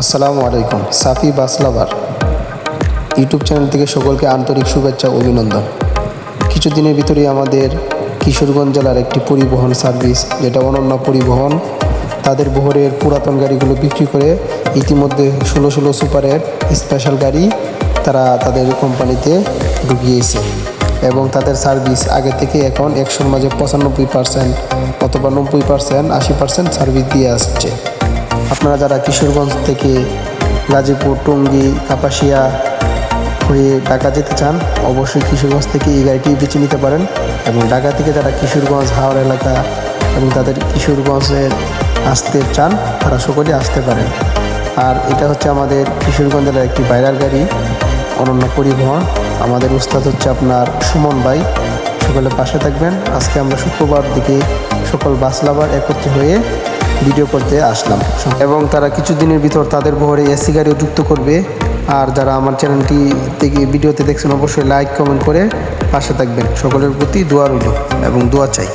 আসসালামু আলাইকুম, সাফি বাসলাভার YouTube channel থেকে সকলকে আন্তরিক শুভেচ্ছা অভিনন্দন। কিছুদিনের ভিতরেই আমাদের কিশোরগঞ্জ জেলার একটি পরিবহন সার্ভিস, যেটা অনন্য পরিবহন, তাদের বহরের পুরাতন গাড়িগুলো বিক্রি করে ইতিমধ্যে ষোলো ষোলো সুপারের স্পেশাল গাড়ি তারা তাদের কোম্পানিতে ঢুকিয়েছে। এবং তাদের সার্ভিস আগে থেকে এখন একশোর মাঝে পঁচানব্বই পার্সেন্ট অথবা নব্বই পার্সেন্ট আশি পার্সেন্ট সার্ভিস দিয়ে আসছে। আপনারা যারা কিশোরগঞ্জ থেকে গাজীপুর, টঙ্গী, কাপাসিয়া হয়ে ঢাকা যেতে চান, অবশ্যই কিশোরগঞ্জ থেকে এই গাড়িটি বেছে নিতে পারেন এবং ঢাকা থেকে যারা কিশোরগঞ্জ, হাওড় এলাকা এবং তাদের কিশোরগঞ্জে আসতে চান, তারা সকলে আসতে পারেন। আর এটা হচ্ছে আমাদের কিশোরগঞ্জ জেলার একটি বাইরার গাড়ি, অনন্য পরিবহন। আমাদের উস্তাদ হচ্ছে আপনার সুমন ভাই। সকলে পাশে থাকবেন। আজকে আমরা শুক্রবার দিকে সকল বাস লাভার একত্রে হয়ে ভিডিও করতে আসলাম। এবং তারা কিছু দিনের ভিতর তাদের বহরে এসি গাড়িও যুক্ত করবে। আর যারা আমার চ্যানেলটি থেকে ভিডিওতে দেখছেন, অবশ্যই লাইক, কমেন্ট করে পাশে থাকবেন। সকলের প্রতি দোয়া রইল এবং দোয়া চাই।